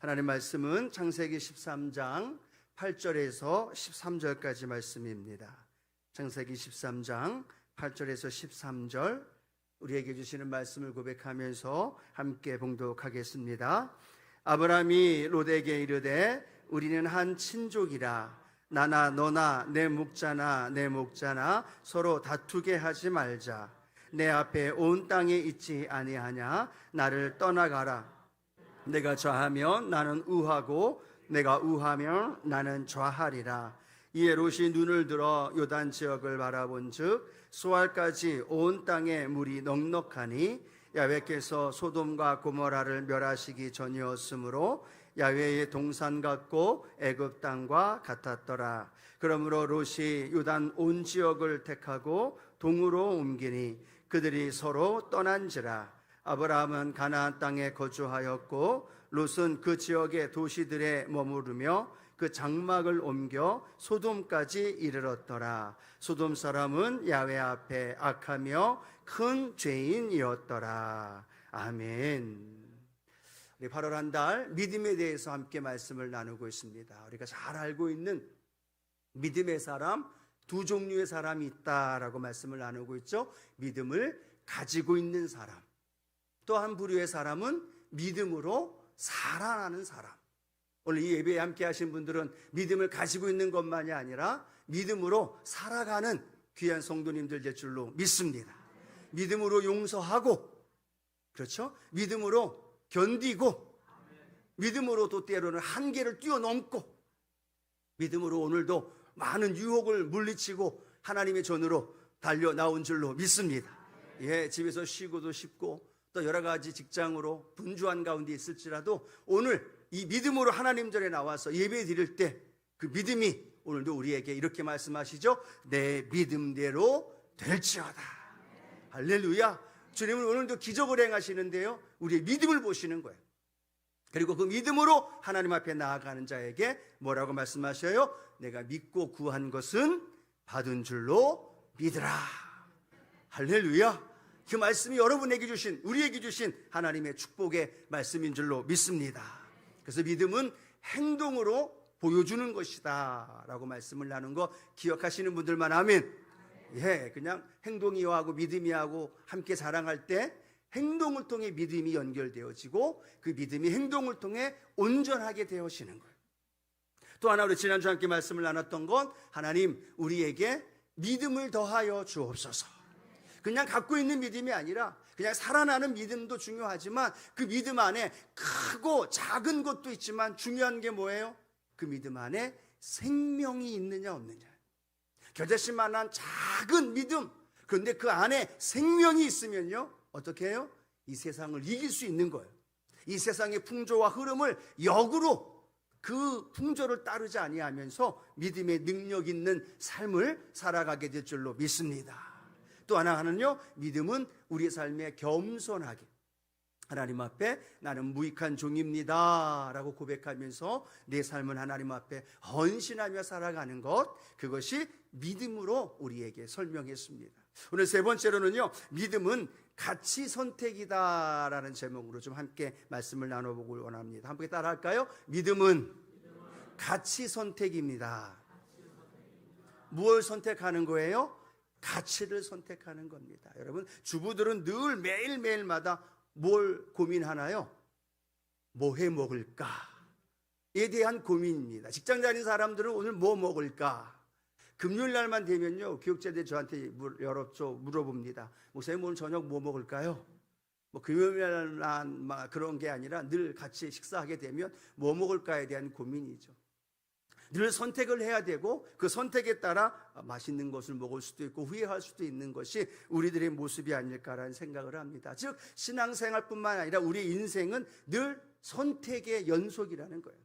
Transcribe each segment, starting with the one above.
하나님 말씀은 창세기 13장 8절에서 13절까지 말씀입니다. 창세기 13장 8절에서 13절 우리에게 주시는 말씀을 고백하면서 함께 봉독하겠습니다. 아브라함이 롯에게 이르되 우리는 한 친족이라 나나 너나 내 목자나 내 목자나 서로 다투게 하지 말자 내 앞에 온 땅에 있지 아니하냐 나를 떠나가라 내가 좌하면 나는 우하고 내가 우하면 나는 좌하리라 이에 롯이 눈을 들어 요단 지역을 바라본즉 수알까지 온 땅에 물이 넉넉하니 야외께서 소돔과 고모라를 멸하시기 전이었으므로 야외의 동산 같고 애굽 땅과 같았더라. 그러므로 롯이 요단 온 지역을 택하고 동으로 옮기니 그들이 서로 떠난지라. 아브라함은 가나안 땅에 거주하였고 롯은 그 지역의 도시들에 머무르며 그 장막을 옮겨 소돔까지 이르렀더라. 소돔 사람은 야외 앞에 악하며 큰 죄인이었더라. 아멘. 우리 8월 한 달 믿음에 대해서 함께 말씀을 나누고 있습니다. 우리가 잘 알고 있는 믿음의 사람 두 종류의 사람이 있다라고 말씀을 나누고 있죠. 믿음을 가지고 있는 사람. 또한 부류의 사람은 믿음으로 살아나는 사람. 오늘 이 예배에 함께 하신 분들은 믿음을 가지고 있는 것만이 아니라 믿음으로 살아가는 귀한 성도님들 될 줄로 믿습니다. 믿음으로 용서하고, 그렇죠? 믿음으로 견디고, 믿음으로 또 때로는 한계를 뛰어넘고, 믿음으로 오늘도 많은 유혹을 물리치고 하나님의 전으로 달려 나온 줄로 믿습니다. 예, 집에서 쉬고도 싶고, 또 여러 가지 직장으로 분주한 가운데 있을지라도 오늘 이 믿음으로 하나님 전에 나와서 예배 드릴 때 그 믿음이 오늘도 우리에게 이렇게 말씀하시죠. 내 믿음대로 될지어다. 할렐루야. 주님은 오늘도 기적을 행하시는데요. 우리의 믿음을 보시는 거예요. 그리고 그 믿음으로 하나님 앞에 나아가는 자에게 뭐라고 말씀하셔요? 내가 믿고 구한 것은 받은 줄로 믿으라. 할렐루야. 그 말씀이 여러분에게 주신, 우리에게 주신 하나님의 축복의 말씀인 줄로 믿습니다. 그래서 믿음은 행동으로 보여주는 것이다. 라고 말씀을 나눈 거 기억하시는 분들만 하면, 예, 그냥 행동이하고 믿음이하고 함께 자랑할 때 행동을 통해 믿음이 연결되어지고 그 믿음이 행동을 통해 온전하게 되어지는 거예요. 또 하나 우리 지난주 함께 말씀을 나눴던 건 하나님 우리에게 믿음을 더하여 주옵소서. 그냥 갖고 있는 믿음이 아니라 그냥 살아나는 믿음도 중요하지만 그 믿음 안에 크고 작은 것도 있지만 중요한 게 뭐예요? 그 믿음 안에 생명이 있느냐 없느냐. 겨자씨만한 작은 믿음. 그런데 그 안에 생명이 있으면요. 어떻게 해요? 이 세상을 이길 수 있는 거예요. 이 세상의 풍조와 흐름을 역으로 그 풍조를 따르지 아니하면서 믿음의 능력 있는 삶을 살아가게 될 줄로 믿습니다. 또 하나는요, 믿음은 우리의 삶에 겸손하게 하나님 앞에 나는 무익한 종입니다. 라고 고백하면서 내 삶은 하나님 앞에 헌신하며 살아가는 것, 그것이 믿음으로 우리에게 설명했습니다. 오늘 세 번째로는요, 믿음은 가치 선택이다라는 제목으로 좀 함께 말씀을 나눠보고 원합니다. 함께 따라 할까요? 믿음은 가치 선택입니다. 무엇을 선택하는 거예요? 가치를 선택하는 겁니다. 여러분, 주부들은 늘 매일매일마다 뭘 고민하나요? 뭐 해 먹을까? 에 대한 고민입니다. 직장 다니는 사람들은 오늘 뭐 먹을까? 금요일 날만 되면요, 교육자들 저한테 여러 쪽 물어봅니다. 목사님 오늘 저녁 뭐 먹을까요? 뭐 금요일 날만 그런 게 아니라 늘 같이 식사하게 되면 뭐 먹을까에 대한 고민이죠. 늘 선택을 해야 되고 그 선택에 따라 맛있는 것을 먹을 수도 있고 후회할 수도 있는 것이 우리들의 모습이 아닐까라는 생각을 합니다. 즉 신앙생활뿐만 아니라 우리 인생은 늘 선택의 연속이라는 거예요.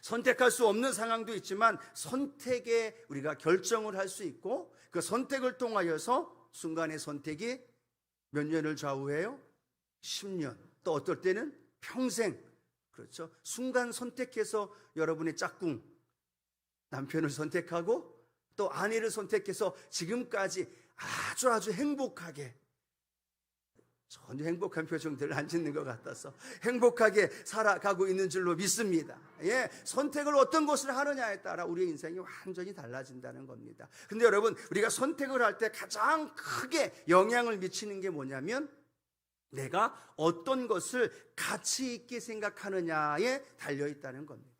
선택할 수 없는 상황도 있지만 선택에 우리가 결정을 할 수 있고 그 선택을 통하여서 순간의 선택이 몇 년을 좌우해요? 10년. 또 어떨 때는 평생. 그렇죠. 순간 선택해서 여러분의 짝꿍, 남편을 선택하고 또 아내를 선택해서 지금까지 아주 아주 행복하게 전혀 행복한 표정들을 안 짓는 것 같아서 행복하게 살아가고 있는 줄로 믿습니다. 예, 선택을 어떤 것을 하느냐에 따라 우리의 인생이 완전히 달라진다는 겁니다. 근데 여러분, 우리가 선택을 할 때 가장 크게 영향을 미치는 게 뭐냐면 내가 어떤 것을 가치 있게 생각하느냐에 달려 있다는 겁니다.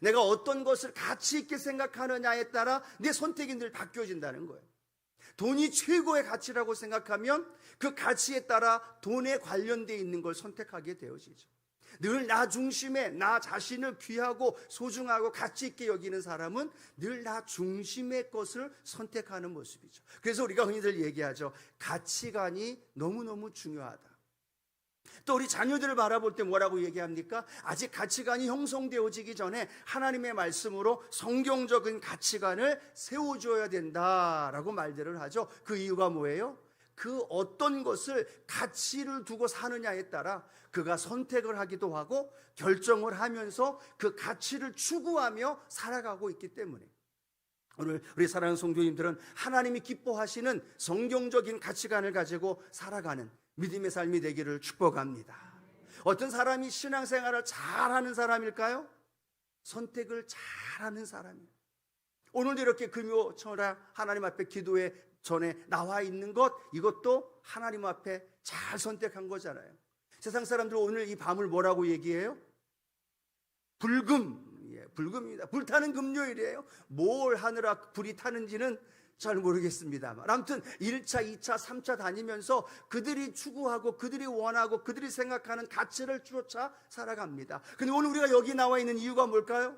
내가 어떤 것을 가치 있게 생각하느냐에 따라 내 선택이 늘 바뀌어진다는 거예요. 돈이 최고의 가치라고 생각하면 그 가치에 따라 돈에 관련되어 있는 걸 선택하게 되어지죠. 늘 나 중심에 나 자신을 귀하고 소중하고 가치 있게 여기는 사람은 늘 나 중심의 것을 선택하는 모습이죠. 그래서 우리가 흔히들 얘기하죠. 가치관이 너무너무 중요하다. 또 우리 자녀들을 바라볼 때 뭐라고 얘기합니까? 아직 가치관이 형성되어지기 전에 하나님의 말씀으로 성경적인 가치관을 세워줘야 된다라고 말들을 하죠. 그 이유가 뭐예요? 그 어떤 것을 가치를 두고 사느냐에 따라 그가 선택을 하기도 하고 결정을 하면서 그 가치를 추구하며 살아가고 있기 때문에 오늘 우리 사랑하는 성도님들은 하나님이 기뻐하시는 성경적인 가치관을 가지고 살아가는 믿음의 삶이 되기를 축복합니다. 어떤 사람이 신앙생활을 잘하는 사람일까요? 선택을 잘하는 사람이에요. 오늘도 이렇게 금요 철야 하나님 앞에 기도에 전에 나와 있는 것 이것도 하나님 앞에 잘 선택한 거잖아요. 세상 사람들 오늘 이 밤을 뭐라고 얘기해요? 불금, 예, 불금입니다. 불타는 금요일이에요. 뭘 하느라 불이 타는지는 잘 모르겠습니다만. 아무튼 1차, 2차, 3차 다니면서 그들이 추구하고 그들이 원하고 그들이 생각하는 가치를 쫓아 살아갑니다. 근데 오늘 우리가 여기 나와 있는 이유가 뭘까요?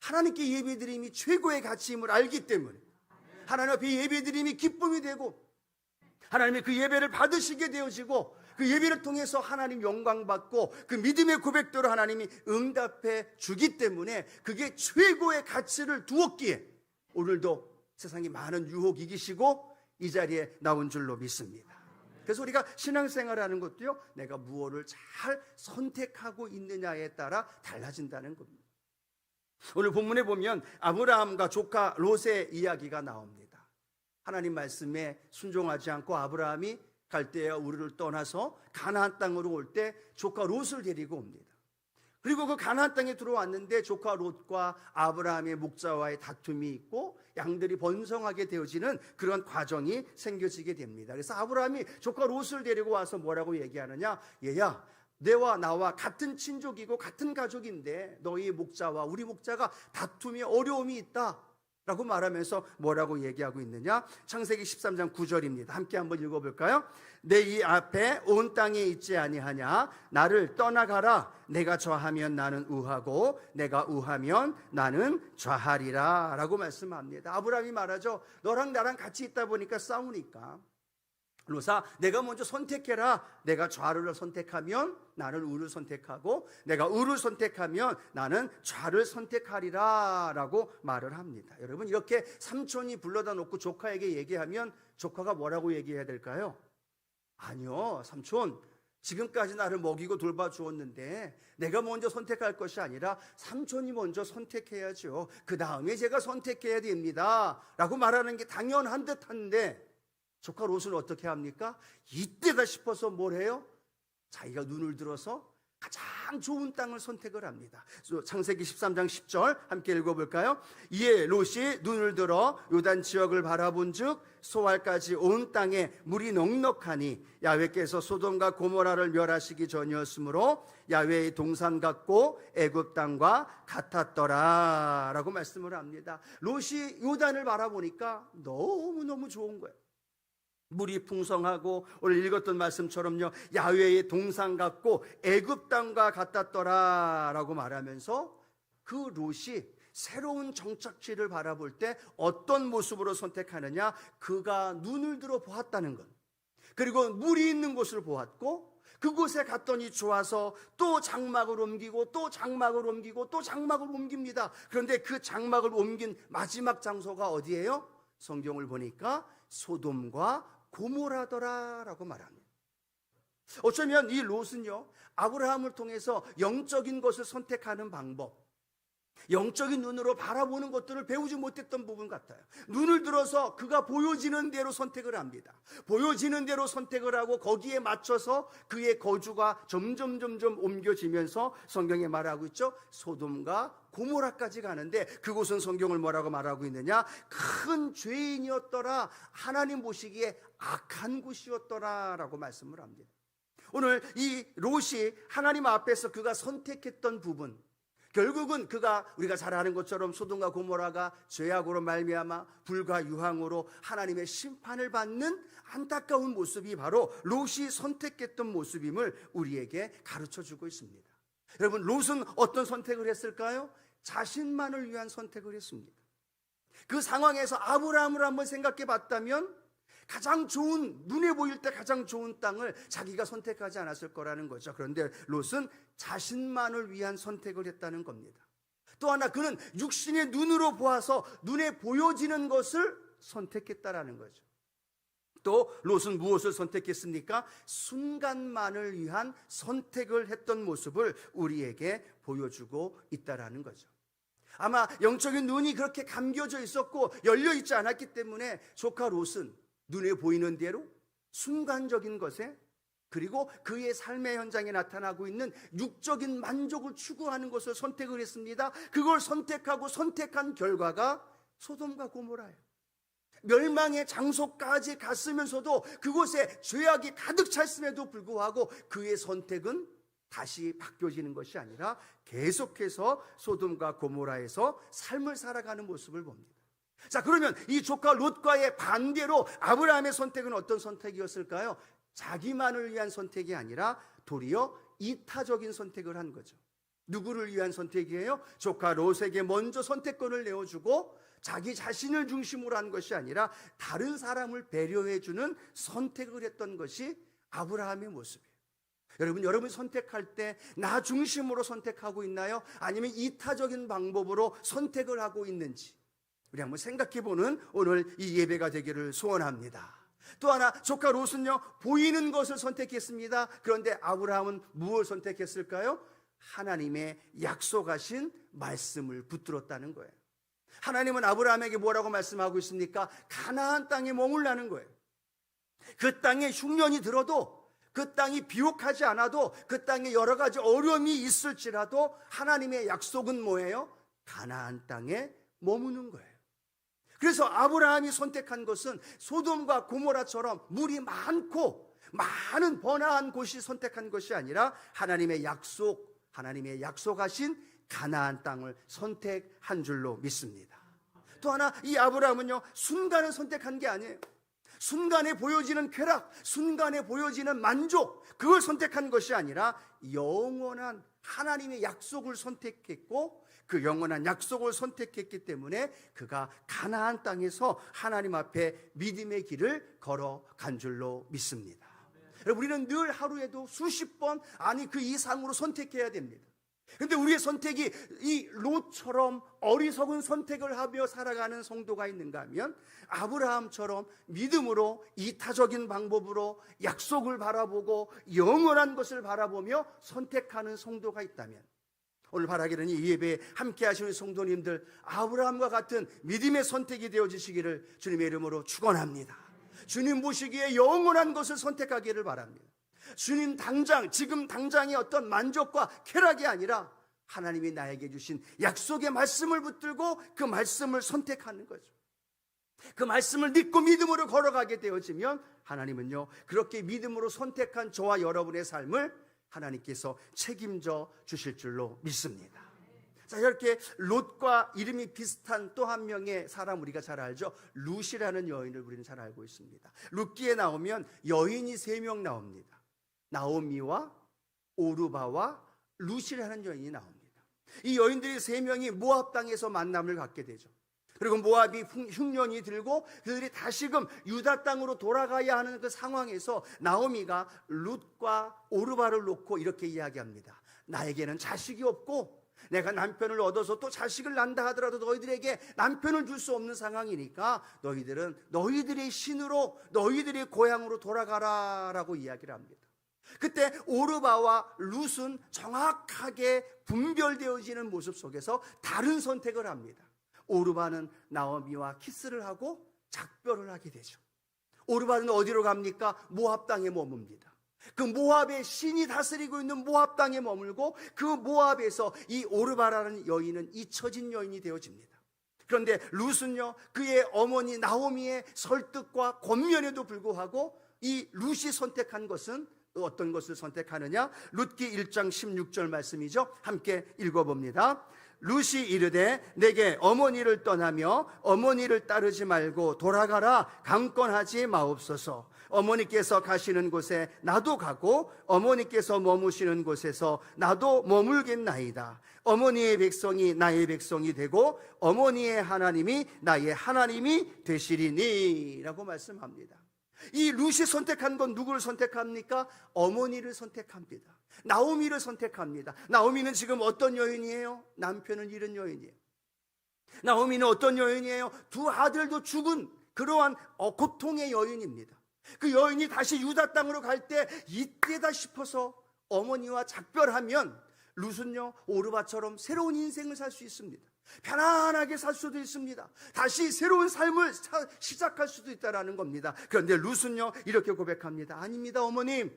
하나님께 예배드림이 최고의 가치임을 알기 때문에 하나님 앞에 예배드림이 기쁨이 되고 하나님의 그 예배를 받으시게 되어지고 그 예배를 통해서 하나님 영광 받고 그 믿음의 고백대로 하나님이 응답해 주기 때문에 그게 최고의 가치를 두었기에 오늘도 세상에 많은 유혹이 이기시고 이 자리에 나온 줄로 믿습니다. 그래서 우리가 신앙생활하는 것도요, 내가 무엇을 잘 선택하고 있느냐에 따라 달라진다는 겁니다. 오늘 본문에 보면 아브라함과 조카 롯의 이야기가 나옵니다. 하나님 말씀에 순종하지 않고 아브라함이 갈대아 우르를 떠나서 가나안 땅으로 올 때 조카 롯을 데리고 옵니다. 그리고 그 가나안 땅에 들어왔는데 조카 롯과 아브라함의 목자와의 다툼이 있고 양들이 번성하게 되어지는 그런 과정이 생겨지게 됩니다. 그래서 아브라함이 조카 롯을 데리고 와서 뭐라고 얘기하느냐? 얘야, 내와 나와 같은 친족이고 같은 가족인데 너희 목자와 우리 목자가 다툼이 어려움이 있다. 라고 말하면서 뭐라고 얘기하고 있느냐? 창세기 13장 9절입니다. 함께 한번 읽어 볼까요? 내 이 앞에 온 땅에 있지 아니하냐? 나를 떠나가라. 내가 좌하면 나는 우하고 내가 우하면 나는 좌하리라. 라고 말씀합니다. 아브라함이 말하죠. 너랑 나랑 같이 있다 보니까 싸우니까. 로사 내가 먼저 선택해라. 내가 좌를 선택하면 나는 우를 선택하고 내가 우를 선택하면 나는 좌를 선택하리라라고 말을 합니다. 여러분 이렇게 삼촌이 불러다 놓고 조카에게 얘기하면 조카가 뭐라고 얘기해야 될까요? 아니요. 삼촌 지금까지 나를 먹이고 돌봐 주었는데 내가 먼저 선택할 것이 아니라 삼촌이 먼저 선택해야죠. 그 다음에 제가 선택해야 됩니다. 라고 말하는 게 당연한 듯 한데 조카 롯은 어떻게 합니까? 이때다 싶어서 뭘 해요? 자기가 눈을 들어서 가장 좋은 땅을 선택을 합니다. 창세기 13장 10절 함께 읽어볼까요? 이에 롯이 눈을 들어 요단 지역을 바라본 즉 소알까지 온 땅에 물이 넉넉하니 야외께서 소돔과 고모라를 멸하시기 전이었으므로 야외의 동산 같고 애굽 땅과 같았더라 라고 말씀을 합니다. 롯이 요단을 바라보니까 너무 너무 좋은 거예요. 물이 풍성하고 오늘 읽었던 말씀처럼요. 야외의 동상 같고 애굽 땅과 같았더라라고 말하면서 그 롯이 새로운 정착지를 바라볼 때 어떤 모습으로 선택하느냐? 그가 눈을 들어 보았다는 것. 그리고 물이 있는 곳을 보았고 그곳에 갔더니 좋아서 또 장막을 옮기고 또 장막을 옮기고 또 장막을 옮깁니다. 그런데 그 장막을 옮긴 마지막 장소가 어디예요? 성경을 보니까 소돔과 고모라더라라고 말합니다. 어쩌면 이 롯은요 아브라함을 통해서 영적인 것을 선택하는 방법, 영적인 눈으로 바라보는 것들을 배우지 못했던 부분 같아요. 눈을 들어서 그가 보여지는 대로 선택을 합니다. 보여지는 대로 선택을 하고 거기에 맞춰서 그의 거주가 점점 점점 옮겨지면서 성경에 말하고 있죠. 소돔과 고모라까지 가는데 그곳은 성경을 뭐라고 말하고 있느냐? 큰 죄인이었더라. 하나님 보시기에 악한 곳이었더라라고 말씀을 합니다. 오늘 이 롯이 하나님 앞에서 그가 선택했던 부분 결국은 그가 우리가 잘 아는 것처럼 소돔과 고모라가 죄악으로 말미암아 불과 유황으로 하나님의 심판을 받는 안타까운 모습이 바로 롯이 선택했던 모습임을 우리에게 가르쳐 주고 있습니다. 여러분 롯은 어떤 선택을 했을까요? 자신만을 위한 선택을 했습니다. 그 상황에서 아브라함을 한번 생각해 봤다면 가장 좋은 눈에 보일 때 가장 좋은 땅을 자기가 선택하지 않았을 거라는 거죠. 그런데 롯은 자신만을 위한 선택을 했다는 겁니다. 또 하나 그는 육신의 눈으로 보아서 눈에 보여지는 것을 선택했다라는 거죠. 또 롯은 무엇을 선택했습니까? 순간만을 위한 선택을 했던 모습을 우리에게 보여주고 있다라는 거죠. 아마 영적인 눈이 그렇게 감겨져 있었고 열려 있지 않았기 때문에 조카 롯은 눈에 보이는 대로 순간적인 것에 그리고 그의 삶의 현장에 나타나고 있는 육적인 만족을 추구하는 것을 선택을 했습니다. 그걸 선택하고 선택한 결과가 소돔과 고모라예요. 멸망의 장소까지 갔으면서도 그곳에 죄악이 가득 찼음에도 불구하고 그의 선택은 다시 바뀌어지는 것이 아니라 계속해서 소돔과 고모라에서 삶을 살아가는 모습을 봅니다. 자, 그러면 이 조카 롯과의 반대로 아브라함의 선택은 어떤 선택이었을까요? 자기만을 위한 선택이 아니라 도리어 이타적인 선택을 한 거죠. 누구를 위한 선택이에요? 조카 롯에게 먼저 선택권을 내어주고 자기 자신을 중심으로 한 것이 아니라 다른 사람을 배려해주는 선택을 했던 것이 아브라함의 모습이에요. 여러분, 여러분 선택할 때 나 중심으로 선택하고 있나요? 아니면 이타적인 방법으로 선택을 하고 있는지? 우리 한번 생각해 보는 오늘 이 예배가 되기를 소원합니다. 또 하나 조카 롯은요 보이는 것을 선택했습니다. 그런데 아브라함은 무엇을 선택했을까요? 하나님의 약속하신 말씀을 붙들었다는 거예요. 하나님은 아브라함에게 뭐라고 말씀하고 있습니까? 가나안 땅에 머물라는 거예요. 그 땅에 흉년이 들어도 그 땅이 비옥하지 않아도 그 땅에 여러 가지 어려움이 있을지라도 하나님의 약속은 뭐예요? 가나안 땅에 머무는 거예요. 그래서 아브라함이 선택한 것은 소돔과 고모라처럼 물이 많고 많은 번화한 곳이 선택한 것이 아니라 하나님의 약속, 하나님의 약속하신 가나안 땅을 선택한 줄로 믿습니다. 또 하나 이 아브라함은요 순간을 선택한 게 아니에요. 순간에 보여지는 쾌락, 순간에 보여지는 만족, 그걸 선택한 것이 아니라 영원한 하나님의 약속을 선택했고 그 영원한 약속을 선택했기 때문에 그가 가나안 땅에서 하나님 앞에 믿음의 길을 걸어간 줄로 믿습니다. 우리는 늘 하루에도 수십 번 아니 그 이상으로 선택해야 됩니다. 근데 우리의 선택이 이 롯처럼 어리석은 선택을 하며 살아가는 성도가 있는가 하면 아브라함처럼 믿음으로 이타적인 방법으로 약속을 바라보고 영원한 것을 바라보며 선택하는 성도가 있다면 오늘 바라기는 이 예배에 함께 하시는 성도님들 아브라함과 같은 믿음의 선택이 되어 주시기를 주님의 이름으로 축원합니다. 주님 보시기에 영원한 것을 선택하기를 바랍니다. 주님 당장 지금 당장의 어떤 만족과 쾌락이 아니라 하나님이 나에게 주신 약속의 말씀을 붙들고 그 말씀을 선택하는 거죠. 그 말씀을 믿고 믿음으로 걸어가게 되어지면 하나님은요 그렇게 믿음으로 선택한 저와 여러분의 삶을 하나님께서 책임져 주실 줄로 믿습니다. 자, 이렇게 롯과 이름이 비슷한 또 한 명의 사람 우리가 잘 알죠. 룻이라는 여인을 우리는 잘 알고 있습니다. 룻기에 나오면 여인이 세 명 나옵니다. 나오미와 오르바와 룻이라는 여인이 나옵니다. 이 여인들이 세 명이 모압 땅에서 만남을 갖게 되죠. 그리고 모압이 흉년이 들고 그들이 다시금 유다 땅으로 돌아가야 하는 그 상황에서 나오미가 룻과 오르바를 놓고 이렇게 이야기합니다. 나에게는 자식이 없고 내가 남편을 얻어서 또 자식을 낳는다 하더라도 너희들에게 남편을 줄 수 없는 상황이니까 너희들은 너희들의 신으로 너희들의 고향으로 돌아가라 라고 이야기를 합니다. 그때 오르바와 룻은 정확하게 분별되어지는 모습 속에서 다른 선택을 합니다. 오르바는 나오미와 키스를 하고 작별을 하게 되죠. 오르바는 어디로 갑니까? 모압 땅에 머뭅니다. 그 모압의 신이 다스리고 있는 모압 땅에 머물고 그 모압에서 이 오르바라는 여인은 잊혀진 여인이 되어집니다. 그런데 룻은요 그의 어머니 나오미의 설득과 권면에도 불구하고 이 룻이 선택한 것은 어떤 것을 선택하느냐? 룻기 1장 16절 말씀이죠. 함께 읽어봅니다. 룻이 이르되 내게 어머니를 떠나며 어머니를 따르지 말고 돌아가라 강권하지 마옵소서. 어머니께서 가시는 곳에 나도 가고 어머니께서 머무시는 곳에서 나도 머물겠나이다. 어머니의 백성이 나의 백성이 되고 어머니의 하나님이 나의 하나님이 되시리니라고 말씀합니다. 이 룻이 선택한 건 누구를 선택합니까? 어머니를 선택합니다. 나오미를 선택합니다. 나오미는 지금 어떤 여인이에요? 남편을 잃은 여인이에요. 나오미는 어떤 여인이에요? 두 아들도 죽은 그러한 어, 고통의 여인입니다. 그 여인이 다시 유다 땅으로 갈 때 이때다 싶어서 어머니와 작별하면 룻은요 오르바처럼 새로운 인생을 살 수 있습니다. 편안하게 살 수도 있습니다. 다시 새로운 삶을 사- 시작할 수도 있다라는 겁니다. 그런데 룻은요 이렇게 고백합니다. 아닙니다, 어머님.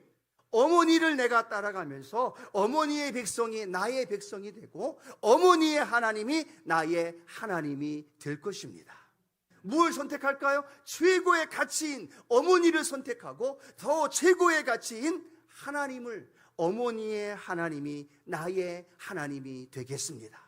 어머니를 내가 따라가면서 어머니의 백성이 나의 백성이 되고 어머니의 하나님이 나의 하나님이 될 것입니다. 무엇을 선택할까요? 최고의 가치인 어머니를 선택하고 더 최고의 가치인 하나님을 어머니의 하나님이 나의 하나님이 되겠습니다.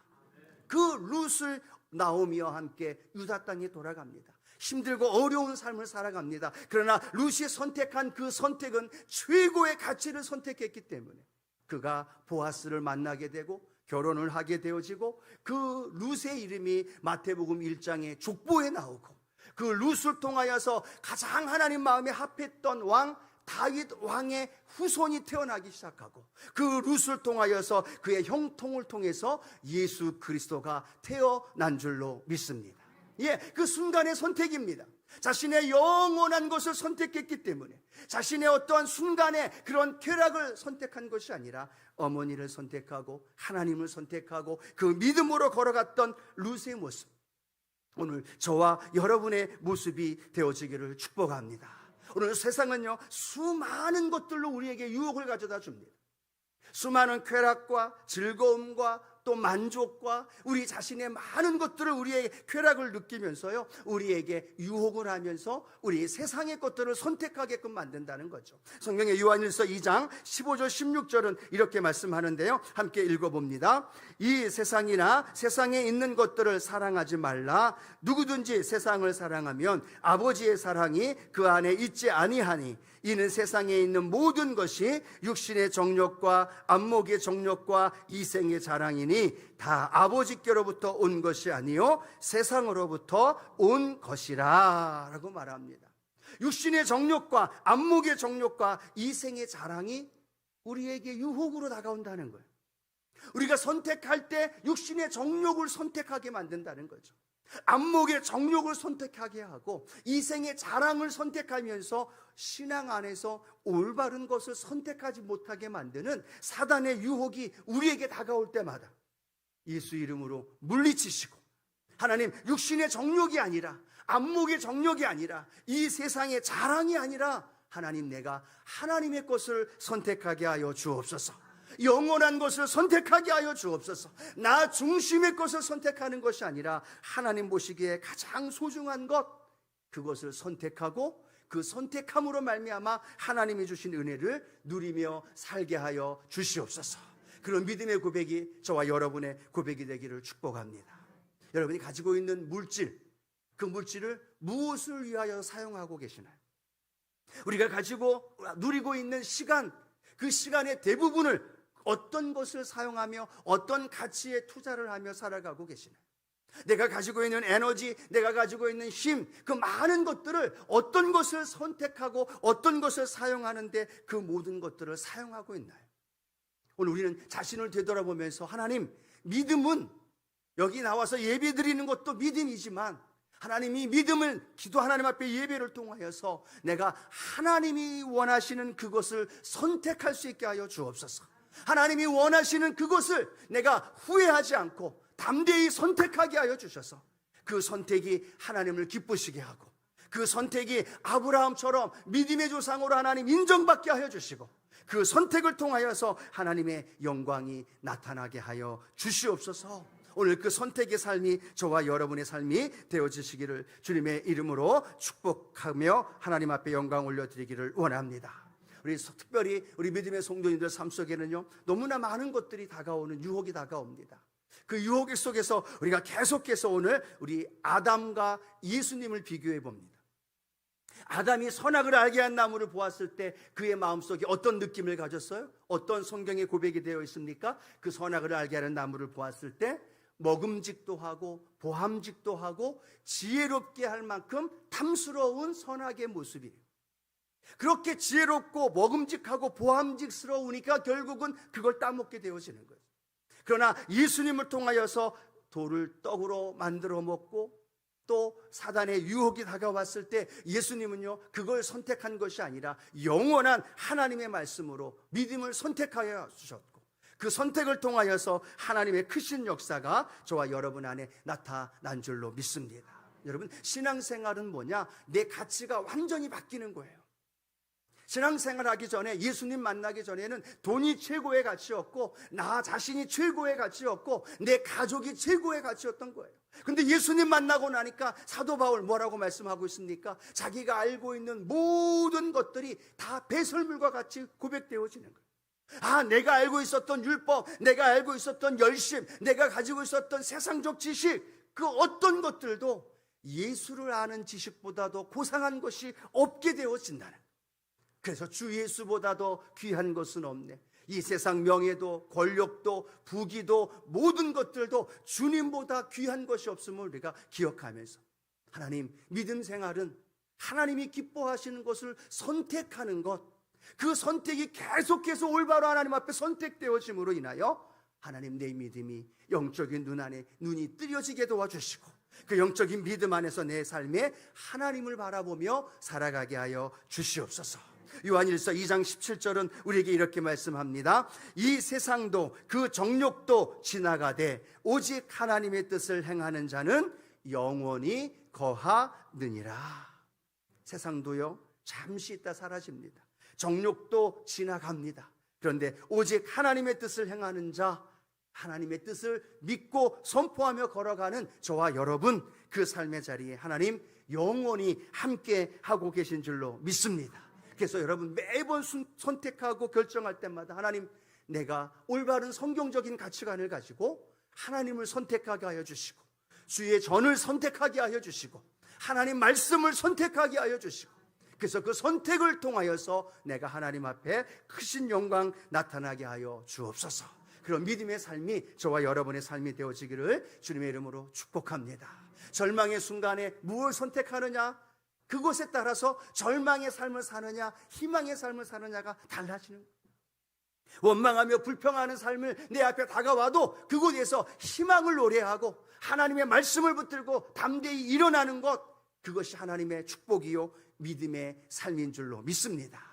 그 룻을 나오미와 함께 유다 땅에 돌아갑니다. 힘들고 어려운 삶을 살아갑니다. 그러나 룻이 선택한 그 선택은 최고의 가치를 선택했기 때문에 그가 보아스를 만나게 되고 결혼을 하게 되어지고 그 룻의 이름이 마태복음 1장에 족보에 나오고 그 룻을 통하여서 가장 하나님 마음에 합했던 왕 다윗 왕의 후손이 태어나기 시작하고 그 룻을 통하여서 그의 형통을 통해서 예수 그리스도가 태어난 줄로 믿습니다. 예, 그 순간의 선택입니다. 자신의 영원한 것을 선택했기 때문에 자신의 어떠한 순간의 그런 쾌락을 선택한 것이 아니라 어머니를 선택하고 하나님을 선택하고 그 믿음으로 걸어갔던 룻의 모습. 오늘 저와 여러분의 모습이 되어지기를 축복합니다. 오늘 세상은요, 수많은 것들로 우리에게 유혹을 가져다 줍니다. 수많은 쾌락과 즐거움과 또 만족과 우리 자신의 많은 것들을 우리의 쾌락을 느끼면서요, 우리에게 유혹을 하면서 우리 세상의 것들을 선택하게끔 만든다는 거죠. 성경의 요한일서 2장 15절 16절은 이렇게 말씀하는데요. 함께 읽어봅니다. 이 세상이나 세상에 있는 것들을 사랑하지 말라. 누구든지 세상을 사랑하면 아버지의 사랑이 그 안에 있지 아니하니 이는 세상에 있는 모든 것이 육신의 정욕과 안목의 정욕과 이생의 자랑이니 다 아버지께로부터 온 것이 아니요 세상으로부터 온 것이라 라고 말합니다. 육신의 정욕과 안목의 정욕과 이생의 자랑이 우리에게 유혹으로 다가온다는 거예요. 우리가 선택할 때 육신의 정욕을 선택하게 만든다는 거죠. 안목의 정욕을 선택하게 하고 이생의 자랑을 선택하면서 신앙 안에서 올바른 것을 선택하지 못하게 만드는 사단의 유혹이 우리에게 다가올 때마다 예수 이름으로 물리치시고 하나님 육신의 정욕이 아니라 안목의 정욕이 아니라 이 세상의 자랑이 아니라 하나님 내가 하나님의 것을 선택하게 하여 주옵소서. 영원한 것을 선택하게 하여 주옵소서. 나 중심의 것을 선택하는 것이 아니라 하나님 보시기에 가장 소중한 것 그것을 선택하고 그 선택함으로 말미암아 하나님이 주신 은혜를 누리며 살게 하여 주시옵소서. 그런 믿음의 고백이 저와 여러분의 고백이 되기를 축복합니다. 여러분이 가지고 있는 물질 그 물질을 무엇을 위하여 사용하고 계시나요? 우리가 가지고 누리고 있는 시간 그 시간의 대부분을 어떤 것을 사용하며 어떤 가치에 투자를 하며 살아가고 계시나요? 내가 가지고 있는 에너지, 내가 가지고 있는 힘, 그 많은 것들을 어떤 것을 선택하고 어떤 것을 사용하는데 그 모든 것들을 사용하고 있나요? 오늘 우리는 자신을 되돌아보면서 하나님, 믿음은 여기 나와서 예배 드리는 것도 믿음이지만 하나님이 믿음을 기도 하나님 앞에 예배를 통하여서 내가 하나님이 원하시는 그것을 선택할 수 있게 하여 주옵소서. 하나님이 원하시는 그것을 내가 후회하지 않고 담대히 선택하게 하여 주셔서 그 선택이 하나님을 기쁘시게 하고 그 선택이 아브라함처럼 믿음의 조상으로 하나님 인정받게 하여 주시고 그 선택을 통하여서 하나님의 영광이 나타나게 하여 주시옵소서. 오늘 그 선택의 삶이 저와 여러분의 삶이 되어지시기를 주님의 이름으로 축복하며 하나님 앞에 영광 올려드리기를 원합니다. 우리 특별히 우리 믿음의 성도님들 삶 속에는요 너무나 많은 것들이 다가오는 유혹이 다가옵니다. 그 유혹 속에서 우리가 계속해서 오늘 우리 아담과 예수님을 비교해 봅니다. 아담이 선악을 알게 한 나무를 보았을 때 그의 마음속에 어떤 느낌을 가졌어요? 어떤 성경의 고백이 되어 있습니까? 그 선악을 알게 하는 나무를 보았을 때 먹음직도 하고 보함직도 하고 지혜롭게 할 만큼 탐스러운 선악의 모습이에요. 그렇게 지혜롭고 먹음직하고 보함직스러우니까 결국은 그걸 따먹게 되어지는 거예요. 그러나 예수님을 통하여서 돌을 떡으로 만들어 먹고 또 사단의 유혹이 다가왔을 때 예수님은요 그걸 선택한 것이 아니라 영원한 하나님의 말씀으로 믿음을 선택하여 주셨고 그 선택을 통하여서 하나님의 크신 역사가 저와 여러분 안에 나타난 줄로 믿습니다. 여러분 신앙생활은 뭐냐? 내 가치가 완전히 바뀌는 거예요. 신앙생활 하기 전에 예수님 만나기 전에는 돈이 최고의 가치였고 나 자신이 최고의 가치였고 내 가족이 최고의 가치였던 거예요. 근데 예수님 만나고 나니까 사도 바울 뭐라고 말씀하고 있습니까? 자기가 알고 있는 모든 것들이 다 배설물과 같이 고백되어지는 거예요. 아, 내가 알고 있었던 율법, 내가 알고 있었던 열심, 내가 가지고 있었던 세상적 지식, 그 어떤 것들도 예수를 아는 지식보다도 고상한 것이 없게 되어진다는. 그래서 주 예수보다도 귀한 것은 없네. 이 세상 명예도 권력도 부귀도 모든 것들도 주님보다 귀한 것이 없음을 우리가 기억하면서 하나님 믿음 생활은 하나님이 기뻐하시는 것을 선택하는 것. 그 선택이 계속해서 올바로 하나님 앞에 선택되어짐으로 인하여 하나님 내 믿음이 영적인 눈 안에 눈이 뜨려지게 도와주시고 그 영적인 믿음 안에서 내 삶에 하나님을 바라보며 살아가게 하여 주시옵소서. 요한일서 2장 17절은 우리에게 이렇게 말씀합니다. 이 세상도 그 정욕도 지나가되 오직 하나님의 뜻을 행하는 자는 영원히 거하느니라. 세상도요 잠시 있다 사라집니다. 정욕도 지나갑니다. 그런데 오직 하나님의 뜻을 행하는 자, 하나님의 뜻을 믿고 선포하며 걸어가는 저와 여러분 그 삶의 자리에 하나님 영원히 함께 하고 계신 줄로 믿습니다. 그래서 여러분 매번 순- 선택하고 결정할 때마다 하나님 내가 올바른 성경적인 가치관을 가지고 하나님을 선택하게 하여 주시고 주의 전을 선택하게 하여 주시고 하나님 말씀을 선택하게 하여 주시고 그래서 그 선택을 통하여서 내가 하나님 앞에 크신 영광 나타나게 하여 주옵소서. 그런 믿음의 삶이 저와 여러분의 삶이 되어지기를 주님의 이름으로 축복합니다. 절망의 순간에 무엇을 선택하느냐? 그곳에 따라서 절망의 삶을 사느냐, 희망의 삶을 사느냐가 달라지는. 원망하며 불평하는 삶을 내 앞에 다가와도 그곳에서 희망을 노래하고 하나님의 말씀을 붙들고 담대히 일어나는 것, 그것이 하나님의 축복이요, 믿음의 삶인 줄로 믿습니다.